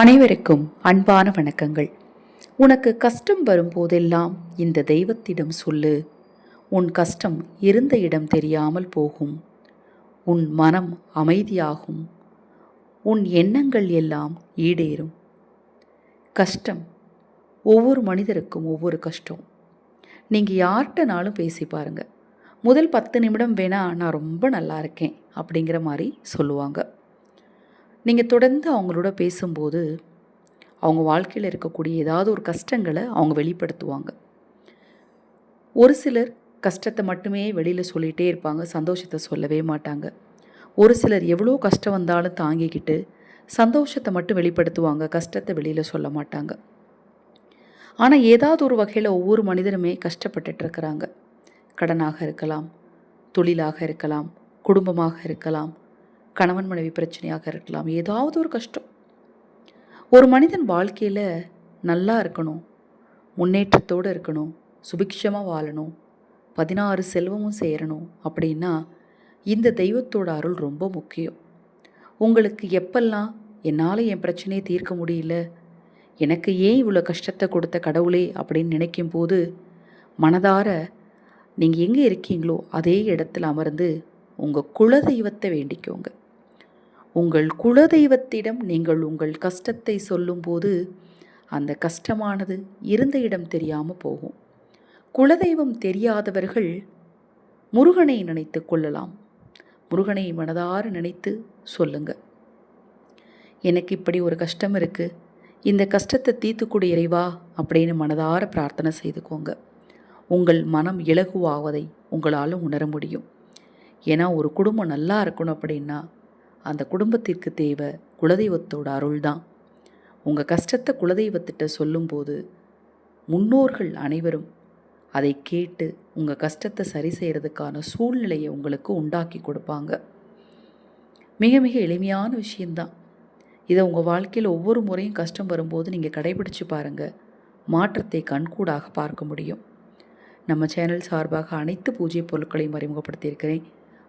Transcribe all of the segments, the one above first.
அனைவருக்கும் அன்பான வணக்கங்கள். உனக்கு கஷ்டம் வரும்போதெல்லாம் இந்த தெய்வத்திடம் சொல்லு. உன் கஷ்டம் இருந்த இடம் தெரியாமல் போகும். உன் மனம் அமைதியாகும். உன் எண்ணங்கள் எல்லாம் ஈடேறும். கஷ்டம். ஒவ்வொரு மனிதருக்கும் ஒவ்வொரு கஷ்டம். நீங்கள் யார்கிட்டனாலும் பேசி பாருங்கள் முதல் பத்து நிமிடம் வேணால் நான் ரொம்ப நல்லா இருக்கேன் அப்படிங்கிற மாதிரி சொல்லுவாங்க. நீங்கள் தொடர்ந்து அவங்களோட பேசும்போது அவங்க வாழ்க்கையில் இருக்கக்கூடிய ஏதாவது ஒரு கஷ்டங்களை அவங்க வெளிப்படுத்துவாங்க. ஒரு சிலர் கஷ்டத்தை மட்டுமே வெளியில் சொல்லிகிட்டே இருப்பாங்க சந்தோஷத்தை சொல்லவே மாட்டாங்க. ஒரு சிலர் எவ்வளோ கஷ்டம் வந்தாலும் தாங்கிக்கிட்டு சந்தோஷத்தை மட்டும் வெளிப்படுத்துவாங்க கஷ்டத்தை வெளியில் சொல்ல மாட்டாங்க. ஆனால் ஏதாவது ஒரு வகையில் ஒவ்வொரு மனிதனுமே கஷ்டப்பட்டுட்டு இருக்கிறாங்க. கடனாக இருக்கலாம் தொழிலாக இருக்கலாம் குடும்பமாக இருக்கலாம் கணவன் மனைவி பிரச்சனையாக இருக்கலாம். ஏதாவது ஒரு கஷ்டம். ஒரு மனிதன் வாழ்க்கையில் நல்லா இருக்கணும் முன்னேற்றத்தோடு இருக்கணும் சுபிக்ஷமாக வாழணும் பதினாறு செல்வமும் சேரணும் அப்படின்னா இந்த தெய்வத்தோட அருள் ரொம்ப முக்கியம். உங்களுக்கு எப்பெல்லாம் என்னால் என் பிரச்சனையை தீர்க்க முடியல எனக்கு ஏன் இவ்வளோ கஷ்டத்தை கொடுத்த கடவுளே அப்படின்னு நினைக்கும் போது மனதார நீங்கள் எங்கே இருக்கீங்களோ அதே இடத்துல அமர்ந்து உங்கள் குலதெய்வத்தை வேண்டிக்கோங்க. உங்கள் குலதெய்வத்திடம் நீங்கள் உங்கள் கஷ்டத்தை சொல்லும்போது அந்த கஷ்டமானது இருந்த இடம் தெரியாமல் போகும். குலதெய்வம் தெரியாதவர்கள் முருகனை நினைத்து கொள்ளலாம். முருகனை மனதார நினைத்து சொல்லுங்க. எனக்கு இப்படி ஒரு கஷ்டம் இருக்குது இந்த கஷ்டத்தை தீர்த்துக்கூட இறைவா அப்படின்னு மனதார பிரார்த்தனை செய்துக்கோங்க. உங்கள் மனம் இலகுவாவதை உங்களால் உணர முடியும். ஏன்னா ஒரு குடும்பம் நல்லா இருக்கணும் அப்படின்னா அந்த குடும்பத்திற்கு தேவை குலதெய்வத்தோட அருள் தான் உங்கள் கஷ்டத்தை குலதெய்வத்திட்ட சொல்லும்போது முன்னோர்கள் அனைவரும் அதை கேட்டு உங்கள் கஷ்டத்தை சரி செய்கிறதுக்கான சூழ்நிலையை உங்களுக்கு உண்டாக்கி கொடுப்பாங்க. மிக மிக எளிமையான விஷயந்தான் இதை உங்கள் வாழ்க்கையில் ஒவ்வொரு முறையும் கஷ்டம் வரும்போது நீங்கள் கடைபிடிச்சு பாருங்கள் மாற்றத்தை கண்கூடாக பார்க்க முடியும். நம்ம சேனல் சார்பாக அனைத்து பூஜை பொருட்களையும் அறிமுகப்படுத்தியிருக்கிறேன்.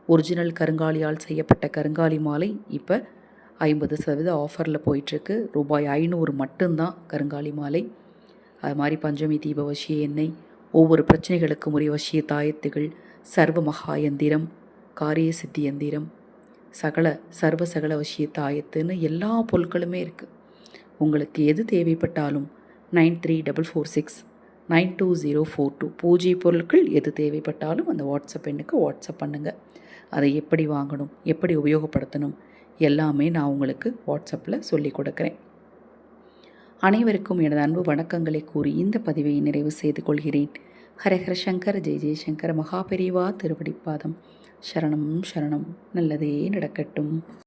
ஒரிஜினல் கருங்காலியால் செய்யப்பட்ட கருங்காலி மாலை இப்போ ஐம்பது சதவீத ஆஃபரில் போயிட்டுருக்கு. ரூபாய் ஐநூறு மட்டும்தான் கருங்காலி மாலை. அது மாதிரி பஞ்சமி தீபவசிய எண்ணெய் ஒவ்வொரு பிரச்சனைகளுக்கும் உரிய வசிய தாயத்துகள் சர்வ மகா எந்திரம் காரிய சித்தி எந்திரம் சகல சர்வ சகல வசிய தாயத்துன்னு எல்லா பொருட்களுமே இருக்குது உங்களுக்கு எது தேவைப்பட்டாலும் nine three double four six nine two zero four two. பூஜை பொருட்கள் எது தேவைப்பட்டாலும் அந்த வாட்ஸ்அப் எண்ணுக்கு வாட்ஸ்அப் பண்ணுங்கள் அதை எப்படி வாங்கணும் எப்படி உபயோகப்படுத்தணும் எல்லாமே நான் உங்களுக்கு வாட்ஸ்அப்பில் சொல்லி கொடுக்குறேன். அனைவருக்கும் எனது அன்பு வணக்கங்களை கூறி இந்த பதிவை நிறைவு செய்து கொள்கிறேன். ஹரஹர சங்கர் ஜெய் ஜெய்சங்கர் மகாபெரிவா திருவடிப்பாதம். சரணம் சரணம். நல்லதே நடக்கட்டும்.